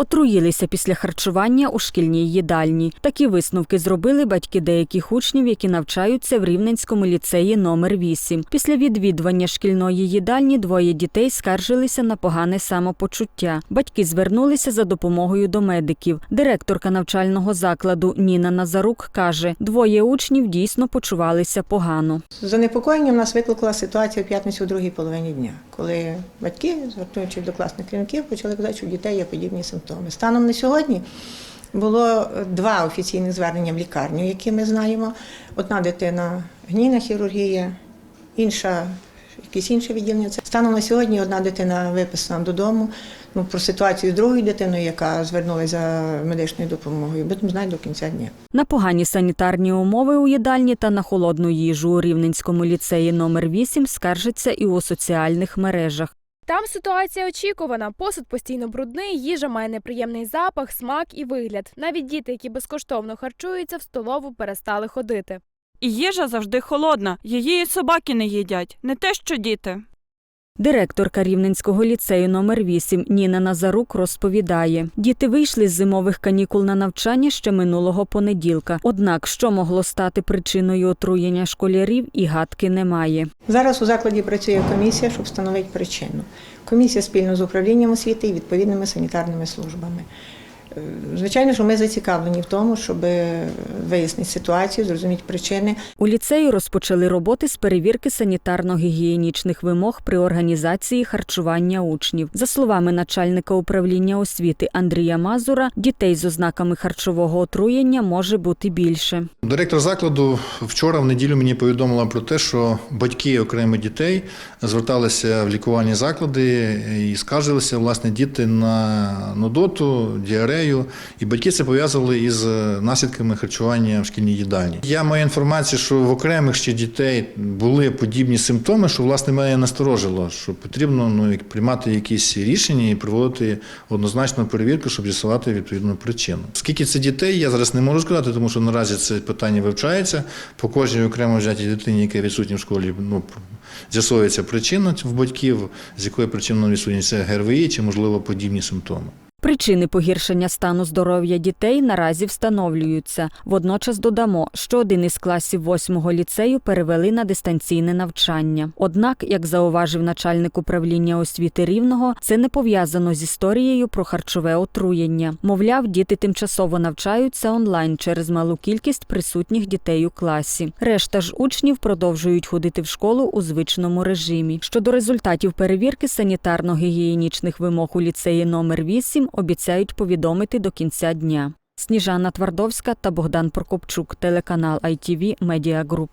Отруїлися після харчування у шкільній їдальні. Такі висновки зробили батьки деяких учнів, які навчаються в Рівненському ліцеї номер 8. Після відвідування шкільної їдальні двоє дітей скаржилися на погане самопочуття. Батьки звернулися за допомогою до медиків. Директорка навчального закладу Ніна Назарук каже, двоє учнів дійсно почувалися погано. Занепокоєння нас викликала ситуація в п'ятницю у другій половині дня, коли батьки, звертаючись до класних керівників, почали казати, що у дітей є подібні симптоми. Станом на сьогодні було два офіційних звернення в лікарню, які ми знаємо. Одна дитина гнійна хірургія, інша якесь інше відділення. Станом на сьогодні одна дитина виписана додому. Ну, про ситуацію з другою дитиною, яка звернулася за медичною допомогою, будемо знати до кінця дня. На погані санітарні умови у їдальні та на холодну їжу у Рівненському ліцеї номер 8 скаржаться і у соціальних мережах. Там ситуація очікувана. Посуд постійно брудний, їжа має неприємний запах, смак і вигляд. Навіть діти, які безкоштовно харчуються, в столову перестали ходити. І їжа завжди холодна, її і собаки не їдять, не те, що діти. Директорка Рівненського ліцею номер 8 Ніна Назарук розповідає, діти вийшли з зимових канікул на навчання ще минулого понеділка. Однак, що могло стати причиною отруєння школярів, і гадки немає. Зараз у закладі працює комісія, щоб встановити причину. Комісія спільно з управлінням освіти і відповідними санітарними службами. Звичайно, що ми зацікавлені в тому, щоб вияснити ситуацію, зрозуміти причини. У ліцеї розпочали роботи з перевірки санітарно-гігієнічних вимог при організації харчування учнів. За словами начальника управління освіти Андрія Мазура, дітей з ознаками харчового отруєння може бути більше. Директор закладу вчора в неділю мені повідомила про те, що батьки окремих дітей зверталися в лікувальні заклади і скаржилися власне діти на нудоту, діарею, і батьки це пов'язували із наслідками харчування в шкільній їдальні. Я маю інформацію, що в окремих ще дітей були подібні симптоми, що власне мене насторожило, що потрібно ну, приймати якісь рішення і проводити однозначну перевірку, щоб з'ясувати відповідну причину. Скільки це дітей, я зараз не можу сказати, тому що наразі це питання вивчається. По кожній окремо взятій дитині, яка відсутня в школі, ну з'ясовується причина в батьків, з якої причини відсутні це ГРВІ чи можливо подібні симптоми. Причини погіршення стану здоров'я дітей наразі встановлюються. Водночас додамо, що один із класів восьмого ліцею перевели на дистанційне навчання. Однак, як зауважив начальник управління освіти рівного, це не пов'язано з історією про харчове отруєння. Мовляв, діти тимчасово навчаються онлайн через малу кількість присутніх дітей у класі. Решта ж учнів продовжують ходити в школу у звичному режимі. Щодо результатів перевірки санітарно-гігієнічних вимог у ліцеї номер 8 обіцяють повідомити до кінця дня. Сніжана Твардовська та Богдан Прокопчук, телеканал ITV Media Group.